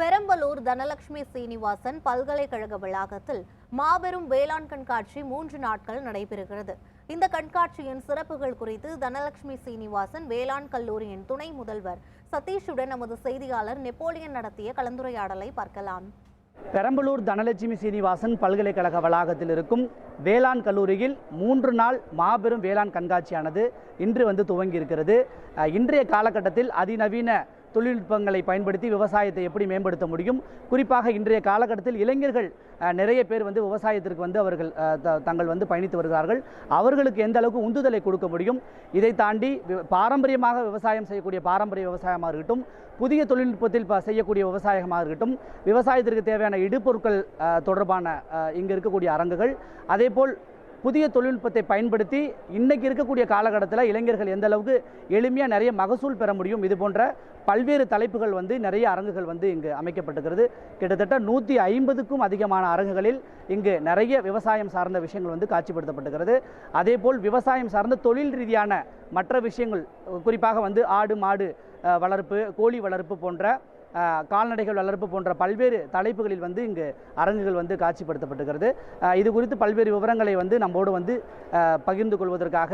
பெரம்பலூர் தனலட்சுமி சீனிவாசன் பல்கலைக்கழக வளாகத்தில் மாபெரும் வேளாண் கண்காட்சி மூன்று நாட்கள் நடைபெறுகிறது. இந்த கண்காட்சியின் சிறப்புகள் குறித்து தனலட்சுமி சீனிவாசன் வேளாண் கல்லூரியின் துணை முதல்வர் சதீஷுடன் நமது செய்தியாளர் நெப்போலியன் நடத்திய கலந்துரையாடலை பார்க்கலாம். பெரம்பலூர் தனலட்சுமி சீனிவாசன் பல்கலைக்கழக வளாகத்தில் இருக்கும் வேளாண் கல்லூரியில் மூன்று நாள் மாபெரும் வேளாண் கண்காட்சியானது இன்று வந்து துவங்கி இருக்கிறது இன்றைய காலகட்டத்தில் அதிநவீன தொழில்நுட்பங்களை பயன்படுத்தி விவசாயத்தை எப்படி மேம்படுத்த முடியும்? குறிப்பாக இன்றைய காலகட்டத்தில் இளைஞர்கள் நிறைய பேர் வந்து விவசாயத்திற்கு வந்து அவர்கள் த- தங்கள் வந்து பயணித்து வருகிறார்கள். அவர்களுக்கு எந்த அளவுக்கு உந்துதலை கொடுக்க முடியும்? இதை தாண்டி வி- பாரம்பரியமாக விவசாயம் செய்யக்கூடிய பாரம்பரிய விவசாயமாக இருக்கட்டும் புதிய தொழில்நுட்பத்தில் செய்யக்கூடிய விவசாயமாக இருக்கட்டும் விவசாயத்திற்கு தேவையான இடுபொருட்கள் தொடர்பான இங்கே இங்கு இருக்கக்கூடிய அரங்குகள் அதேபோல் புதிய தொழில்நுட்பத்தை பயன்படுத்தி இன்றைக்கி இருக்கக்கூடிய காலகட்டத்தில் இளைஞர்கள் எந்த அளவுக்கு எளிமையாக நிறைய மகசூல் பெற முடியும் இது போன்ற பல்வேறு தலைப்புகள் வந்து நிறைய அரங்குகள் வந்து இங்கு அமைக்கப்பட்டுகிறது கிட்டத்தட்ட நூற்றி ஐம்பதுக்கும் அதிகமான அரங்குகளில் இங்கு நிறைய விவசாயம் சார்ந்த விஷயங்கள் வந்து காட்சிப்படுத்தப்பட்டிருக்கிறது. அதேபோல் விவசாயம் சார்ந்த தொழில் ரீதியான மற்ற விஷயங்கள் குறிப்பாக வந்து ஆடு மாடு வளர்ப்பு கோழி வளர்ப்பு போன்ற கால்நடைகள் வளர்ப்பு போன்ற பல்வேறு தலைப்புகளில் வந்து இங்கு அரங்குகள் வந்து காட்சிப்படுத்தப்பட்டுகிறது இது குறித்து பல்வேறு விவரங்களை வந்து நம்மோடு வந்து பகிர்ந்து கொள்வதற்காக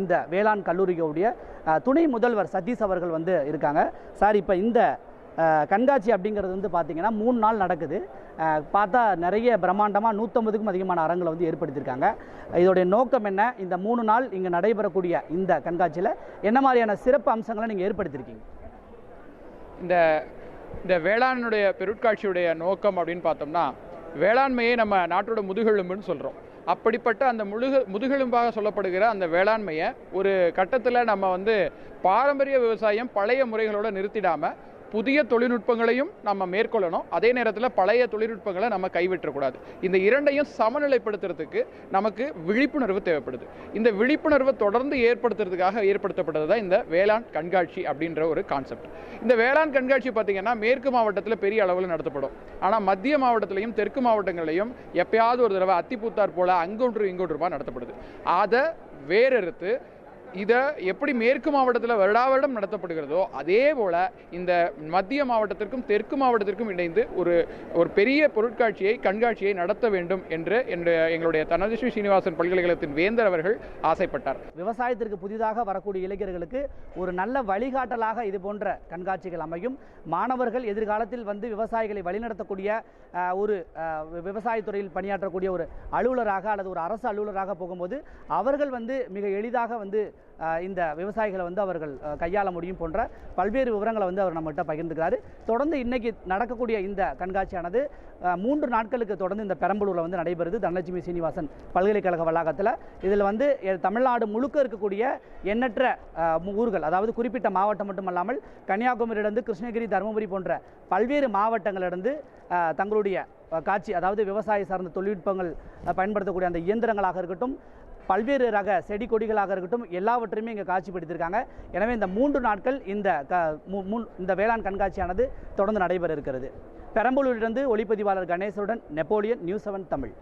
இந்த வேளாண் கல்லூரிகளுடைய துணை முதல்வர் சதீஷ் அவர்கள் வந்து இருக்காங்க. சார் இப்போ இந்த கண்காட்சி அப்படிங்கிறது வந்து பார்த்திங்கன்னா மூணு நாள் நடக்குது. பார்த்தா நிறைய பிரம்மாண்டமாக நூற்றம்பதுக்கும் அதிகமான அரங்களை வந்து ஏற்படுத்தியிருக்காங்க. இதோடைய நோக்கம் என்ன? இந்த மூணு நாள் இங்கே நடைபெறக்கூடிய இந்த கண்காட்சியில் என்ன மாதிரியான சிறப்பு அம்சங்களை நீங்கள் ஏற்படுத்தியிருக்கீங்க? இந்த இந்த வேளாண்னுடைய பெருட்காட்சியுடைய நோக்கம் அப்படின்னு பார்த்தோம்னா வேளாண்மையை நம்ம நாட்டோட முதுகெலும்புன்னு சொல்கிறோம் அப்படிப்பட்ட அந்த முழுக முதுகெலும்பாக சொல்லப்படுகிற அந்த வேளாண்மையை ஒரு கட்டத்தில் நம்ம வந்து பாரம்பரிய விவசாயம் பழைய முறைகளோட நிறுத்திடாம புதிய தொழில்நுட்பங்களையும் நம்ம மேற்கொள்ளணும். அதே நேரத்தில் பழைய தொழில்நுட்பங்களை நம்ம கைவிட்டக்கூடாது இந்த இரண்டையும் சமநிலைப்படுத்துறதுக்கு நமக்கு விழிப்புணர்வு தேவைப்படுது. இந்த விழிப்புணர்வை தொடர்ந்து ஏற்படுத்துறதுக்காக ஏற்படுத்தப்பட்டது தான் இந்த வேளாண் கண்காட்சி அப்படின்ற ஒரு கான்செப்ட் இந்த வேளாண் கண்காட்சி பார்த்தீங்கன்னா மேற்கு மாவட்டத்தில் பெரிய அளவில் நடத்தப்படும். ஆனால் மத்திய மாவட்டத்திலையும் தெற்கு மாவட்டங்களையும் எப்பயாவது ஒரு தடவை அத்திப்பூத்தார் போல அங்கொன்று இங்கொன்றுமா நடத்தப்படுது. அதை வேறறுத்து இதை எப்படி மேற்கு மாவட்டத்தில் வருடா வருடம் நடத்தப்படுகிறதோ அதே போல் இந்த மத்திய மாவட்டத்திற்கும் தெற்கு மாவட்டத்திற்கும் இணைந்து ஒரு ஒரு பெரிய பொருட்காட்சியை கண்காட்சியை நடத்த வேண்டும் என்று என்னுடைய எங்களுடைய தனலட்சுமி சீனிவாசன் பல்கலைக்கழகத்தின் வேந்தர் அவர்கள் ஆசைப்பட்டார். விவசாயத்திற்கு புதிதாக வரக்கூடிய இளைஞர்களுக்கு ஒரு நல்ல வழிகாட்டலாக இது போன்ற கண்காட்சிகள் அமையும். மாணவர்கள் எதிர்காலத்தில் வந்து விவசாயிகளை வழிநடத்தக்கூடிய ஒரு விவசாயத்துறையில் பணியாற்றக்கூடிய ஒரு அலுவலராக அல்லது ஒரு அரசு அலுவலராக போகும்போது அவர்கள் வந்து மிக எளிதாக வந்து இந்த விவசாயிகளை வந்து அவர்கள் கையாள முடியும் போன்ற பல்வேறு விவரங்களை வந்து அவர் நம்மகிட்ட பகிர்ந்துக்கிறாரு. தொடர்ந்து இன்னைக்கு நடக்கக்கூடிய இந்த கண்காட்சியானது மூன்று நாட்களுக்கு தொடர்ந்து இந்த பெரம்பலூரில் வந்து நடைபெறுது. தனலட்சுமி சீனிவாசன் பல்கலைக்கழக வளாகத்தில். இதில் வந்து தமிழ்நாடு முழுக்க இருக்கக்கூடிய எண்ணற்ற ஊர்கள் அதாவது குறிப்பிட்ட மாவட்டம் மட்டுமல்லாமல் கன்னியாகுமரியிலிருந்து கிருஷ்ணகிரி தருமபுரி போன்ற பல்வேறு மாவட்டங்களிலிருந்து தங்களுடைய காட்சி அதாவது விவசாய சார்ந்த தொழில்நுட்பங்கள் பயன்படுத்தக்கூடிய அந்த இயந்திரங்களாக இருக்கட்டும் பல்வேறு ரக செடி கொடிகளாக இருக்கட்டும் எல்லாவற்றையுமே இங்கே காட்சிப்படுத்தியிருக்காங்க. எனவே இந்த மூன்று நாட்கள் இந்த க மு- முன்- இந்த வேளாண் கண்காட்சியானது தொடர்ந்து நடைபெற இருக்கிறது. பெரம்பலூரிலிருந்து ஒளிப்பதிவாளர் கணேசருடன் நெப்போலியன் நியூஸ் செவன் தமிழ்.